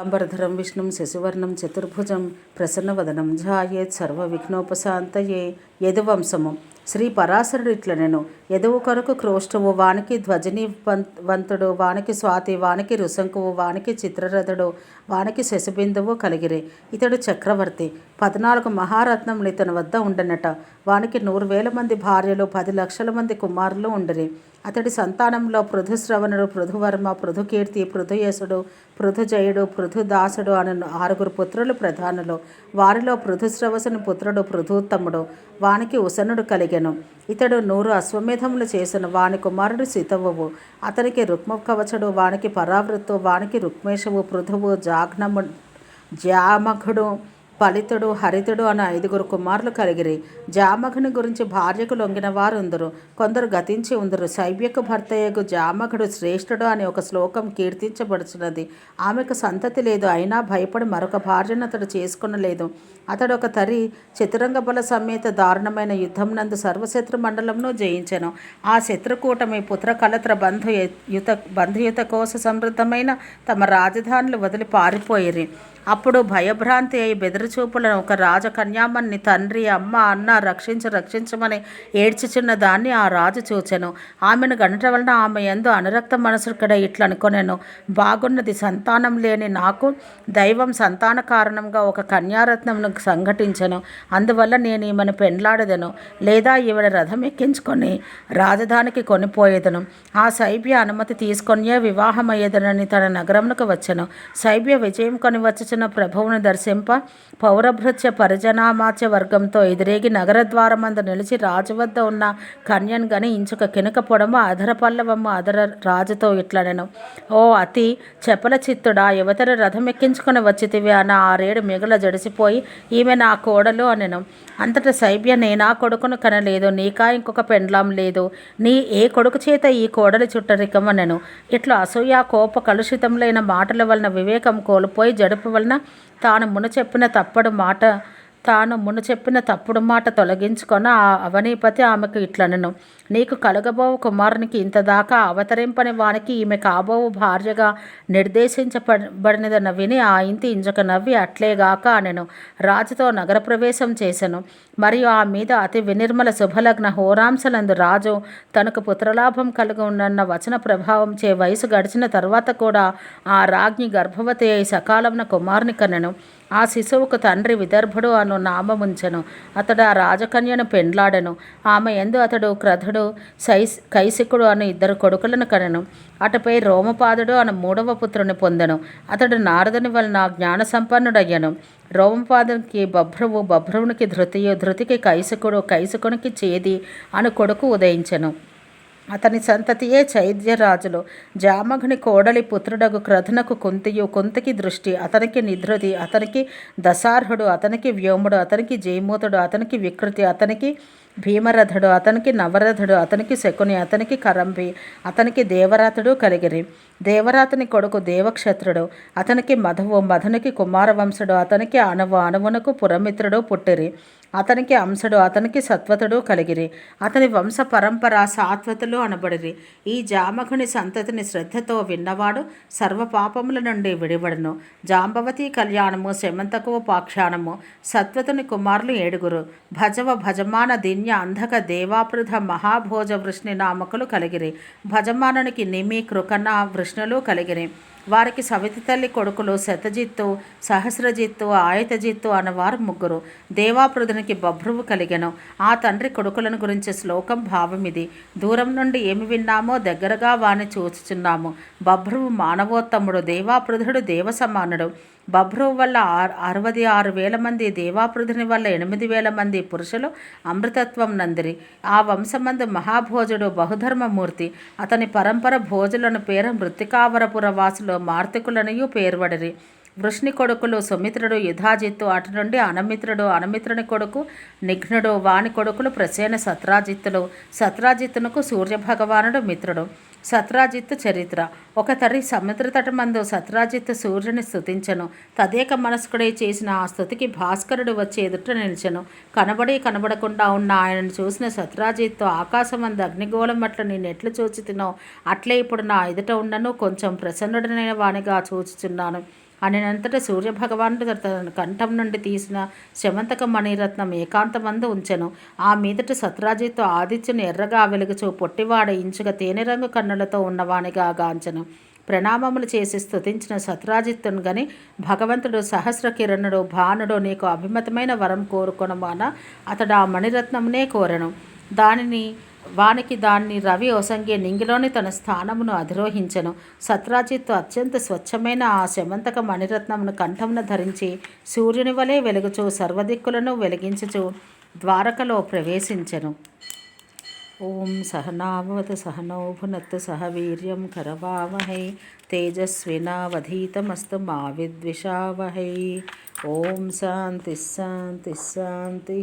అంబరధరం విష్ణుం శశివర్ణం చతుర్భుజం ప్రసన్నవదనం ఝాయేత్ సర్వవిఘ్నోపశాంతయే. యదువంశము. శ్రీ పరాశరుడు ఇట్ల నేను యదువు కొరకు క్రోష్టవు వానికి ధ్వజని వంతుడు వానికి స్వాతి వానికి రుసంకువు వానికి చిత్రరథుడు వానికి శశిబిందువు కలిగిరే. ఇతడు చక్రవర్తి. పద్నాలుగు మహారత్నములు ఇతని వద్ద ఉండనట. వానికి నూరు వేల మంది భార్యలు పది లక్షల మంది కుమారులు ఉండరి. అతడి సంతానంలో పృథుశ్రవణుడు పృథువర్మ పృథుకీర్తి పృథుయేసుడు పృథుజయుడు పృథుదాసుడు అను ఆరుగురు పుత్రులు ప్రధానులు. వారిలో పృథుశ్రవసుని పుత్రుడు పృథుత్తముడు వానికి ఉసనుడు కలిగెను. ఇతడు నూరు అశ్వమేధములు చేసిన. వాని కుమారుడు సితవువు అతనికి రుక్మ కవచడు వానికి పరావృత్తు వానికి రుక్మేశవు పృథువు జాఘ్నము జామఘుడు ఫలితుడు హరితుడు అన్న ఐదుగురు కుమారులు కలిగిరి. జామఘుని గురించి భార్యకు లొంగిన వారు ఉందరు కొందరు గతించి ఉందరు. శైవ్యకు భర్తయ్యకు జామఘుడు శ్రేష్ఠుడు అనే ఒక శ్లోకం కీర్తించబడుచున్నది. ఆమెకు సంతతి లేదు. అయినా భయపడి మరొక భార్యను అతడు చేసుకునలేదు. అతడు ఒక తరి చతురంగ బల సమేత దారుణమైన యుద్ధం నందు సర్వశత్రు మండలంను జయించెను. ఆ శత్రుకూటమి పుత్ర కలత్ర బంధు యుత బంధుయుత కోస సమృద్ధమైన తమ రాజధానులు వదిలి పారిపోయిరి. అప్పుడు భయభ్రాంతి అయి బెదిరిచూపులను ఒక రాజకన్యామణ్ణి తండ్రి అమ్మ అన్న రక్షించు రక్షించమని ఏడ్చిచున్న దాన్ని ఆ రాజు చూచెను. ఆమెను గనట వలన ఆమె ఎందు అనురక్త మనసుకడ ఇట్లా అనుకొనెను. బాగున్నది సంతానం లేని నాకు దైవం సంతాన కారణంగా ఒక కన్యారత్నమును సంఘటించను. అందువల్ల నేను ఈమెను పెండ్లాడదను. లేదా ఈవిడ రథం ఎక్కించుకొని రాజధానికి కొనిపోయేదను. ఆ సైబ్య అనుమతి తీసుకొనియే వివాహమయ్యేదనని తన నగరమునకు వచ్చెను. సైబ్య విజయం కొని వచ్చుచున్న ప్రభువును దర్శింప. పౌరభృత్య పరిజనామాత్య వర్గంతో ఎదురేగి నగరద్వారమందు నిలిచి రాజు వద్ద ఉన్న కన్యన్ గని ఇంచుక కినుక పొడము అధర పల్లవమ్మ అధర రాజుతో ఇట్లనెను. ఓ అతి చెపల చిత్తుడా యువతర రథం ఎక్కించుకొని వచ్చితివి అన్న ఆరేడు మిగుల జడిసిపోయి ఈమె నా కోడలు అనెను. అంతటా సైభ్య నేనా కొడుకును కనలేదు నీకా ఇంకొక పెండ్లాం లేదు. నీ ఏ కొడుకు చేత ఈ కోడలి చుట్టరికమనెను? ఇట్లా అసూయ కోప కలుషితములైన మాటల వలన వివేకం కోల్పోయి జడుపు వలన తాను మున చెప్పిన తప్పుడు మాట తాను మును చెప్పిన తప్పుడు మాట తొలగించుకొని ఆ అవనీపతి ఆమెకు ఇట్లనను. నీకు కలగబోవు కుమారునికి ఇంతదాకా అవతరింపని వానికి ఈమె కాబోవు భార్యగా నిర్దేశించబడినదన్న విని ఆ ఇంటి ఇంజక నవ్వి అట్లేగాక అనెను. రాజుతో నగర ప్రవేశం చేసెను. మరియు ఆ మీద అతి వినిర్మల శుభలగ్న హోరాంశలందు రాజు తనకు పుత్రలాభం కలిగి ఉన్న వచన ప్రభావం చే వయసు గడిచిన తర్వాత కూడా ఆ రాజ్ఞి గర్భవతి అయి సకాలమున కుమారుని కనెను ఆ శిశువుకు తండ్రి విదర్భుడు అను నామముంచెను. అతడు ఆ రాజకన్యను పెండ్లాడెను. ఆమె ఎందు అతడు క్రధుడు సైస్ కైసికుడు అను ఇద్దరు కొడుకులను కనెను. అటుపై రోమపాదుడు అను మూడవ పుత్రుని పొందెను. అతడు నారదుని వలన జ్ఞాన సంపన్నుడయ్యను రోమపాదునికి బభ్రువు బభ్రువునికి ధృతియు ధృతికి కైశకుడు కైశకునికి చేది అను కొడుకు ఉదయించెను. అతని సంతతియే చైద్యరాజులు జామఘుని కోడలి పుత్రుడగు క్రధునకు కుంతియు కుంతికి దృష్టి. అతనికి నిధృతి అతనికి దశార్హుడు అతనికి వ్యోముడు అతనికి జయమూతుడు అతనికి వికృతి అతనికి భీమరథుడు అతనికి నవరథుడు అతనికి శకుని అతనికి కరంభి అతనికి దేవరాతుడు కలిగిరి. దేవరాతుని కొడుకు దేవక్షత్రుడు అతనికి మధువు మధునికి కుమారవంశుడు అతనికి అణువు అణువునకు పురమిత్రుడు పుట్టిరి. అతనికి అంశుడు అతనికి సత్వతుడు కలిగిరి. అతని వంశ పరంపర సాత్వతులు అనబడిరి. ఈ జామకుని సంతతిని శ్రద్ధతో విన్నవాడు సర్వపాపముల నుండి విడివడను. జాంబవతి కళ్యాణము శమంతకువ పాక్షాణము సత్వతుని కుమారులు ఏడుగురు. భజవ భజమాన దీన్య అంధక దేవాపృధ మహాభోజ వృష్ణి నామకులు కలిగిరి. భజమానునికి నిమి కృకన్న వృష్ణులు కలిగిరి. వారికి సవితి తల్లి కొడుకులు శతజిత్తు సహస్రజిత్తు ఆయతజిత్తు అన్నవారు ముగ్గురు. దేవాపృధునికి బభ్రువు కలిగెను. ఆ తండ్రి కొడుకులను గురించి శ్లోకం భావం ఇది దూరం నుండి ఏమి విన్నామో దగ్గరగా వాని చూచుచున్నాము. బభ్రువు మానవోత్తముడు దేవాపృధుడు దేవసమానుడు. బభ్రువు వల్ల అరవది అరవై ఆరు వేల మంది దేవాపృధుని వల్ల ఎనిమిది వేల మంది పురుషులు అమృతత్వం నందిరి. ఆ వంశమందు మహాభోజుడు బహుధర్మమూర్తి. అతని పరంపర భోజులను పేర మృతికావరపుర వాసులు మార్తికులనియు పేర్వడిరి వృష్ణి కొడుకులు సుమిత్రుడు యుధాజిత్తు అటు నుండి అనమిత్రుడు అనమిత్రుని కొడుకు నిఘ్నుడు వాని కొడుకులు ప్రసేన సత్రాజిత్తులు. సత్రాజిత్తునకు సూర్యభగవానుడు మిత్రుడు. సత్రాజిత్ చరిత్ర. ఒక తరి సముద్ర తటమందు సూర్యుని స్థుతించను తదేక మనస్కుడై చేసిన ఆ స్థుతికి భాస్కరుడు వచ్చి ఎదుట నిలిచెను. కనబడి కనబడకుండా ఉన్న ఆయనను చూసిన సత్రాజిత్తు ఆకాశమందు అగ్నిగోళం అట్ల నేనెట్లు చూచి తినో అట్లే ఇప్పుడు నా ఎదుట ఉన్నను కొంచెం ప్రసన్నుడైన వానిగా చూచుచున్నాను. అనినంతట సూర్యభగవానుడు తన కంఠం నుండి తీసిన శమంతక మణిరత్నం ఏకాంతమందు ఉంచెను. ఆ మీదట సత్రాజిత్తు ఆదిత్యుని ఎర్రగా వెలుగుచూ పొట్టివాడ ఇంచుగా తేనె రంగు కన్నులతో ఉన్నవానిగా గాంచెను. ప్రణామములు చేసి స్తుతించిన సత్రాజిత్తును గని భగవంతుడు సహస్ర కిరణుడు భానుడు నీకు అభిమతమైన వరం కోరుకొనమాన అతడు ఆ మణిరత్నమునే కోరను. దానిని వానికి దాన్ని రవి ఒసంగే నింగిలోని తన స్థానమును అధిరోహించను. సత్రాజిత్తు అత్యంత స్వచ్ఛమైన ఆ శమంతక మణిరత్నమును కంఠమున ధరించి సూర్యుని వలె వెలుగుచూ సర్వదిక్కులను వెలిగించుచు ద్వారకలో ప్రవేశించెను. ఓం సహనావతు సహనౌ సహ వీర్యం కరవావహై తేజస్వినావధీతమస్తు మా విద్విషావహై. ఓం శాంతి శాంతి శాంతి.